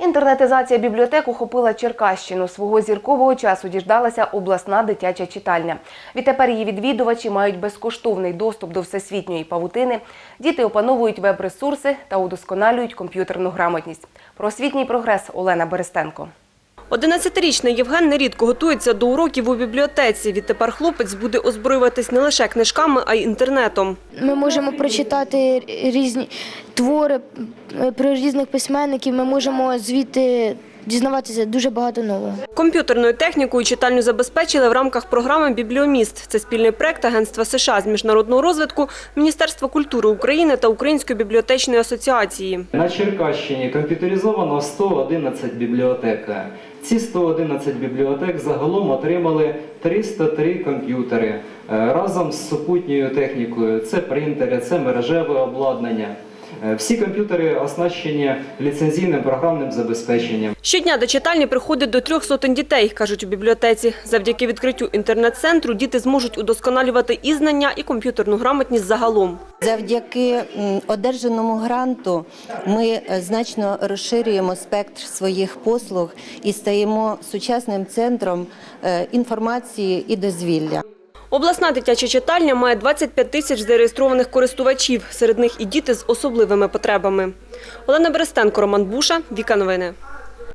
Інтернетизація бібліотек охопила Черкащину. Свого зіркового часу діждалася обласна дитяча читальня. Відтепер її відвідувачі мають безкоштовний доступ до всесвітньої павутини. Діти опановують веб-ресурси та удосконалюють комп'ютерну грамотність. Про освітній прогрес Олена Берестенко. 11-річний Євген нерідко готується до уроків у бібліотеці. Відтепер хлопець буде озброюватись не лише книжками, а й інтернетом. Ми можемо прочитати різні твори е, про різних письменників. Ми можемо звідти дізнаватися дуже багато нового. Комп'ютерною технікою читальню забезпечили в рамках програми «Бібліоміст». Це спільний проект Агентства США з міжнародного розвитку, Міністерства культури України та Української бібліотечної асоціації. На Черкащині комп'ютеризовано 111 бібліотек. Ці 111 бібліотек загалом отримали 303 комп'ютери е, разом з супутньою технікою. Це принтери, це мережеве обладнання. Е, Всі комп'ютери оснащені ліцензійним програмним забезпеченням. Щодня до читальні приходить до трьох сотень дітей, кажуть у бібліотеці. Завдяки відкриттю інтернет-центру діти зможуть удосконалювати і знання, і комп'ютерну грамотність загалом. Завдяки одержаному гранту ми е, значно розширюємо спектр своїх послуг і стаємо сучасним центром е, інформації і дозвілля. Обласна дитяча читальня має 25 тисяч зареєстрованих користувачів. Серед них і діти з особливими потребами. Олена Берестенко, Роман Буша, Віка Новини.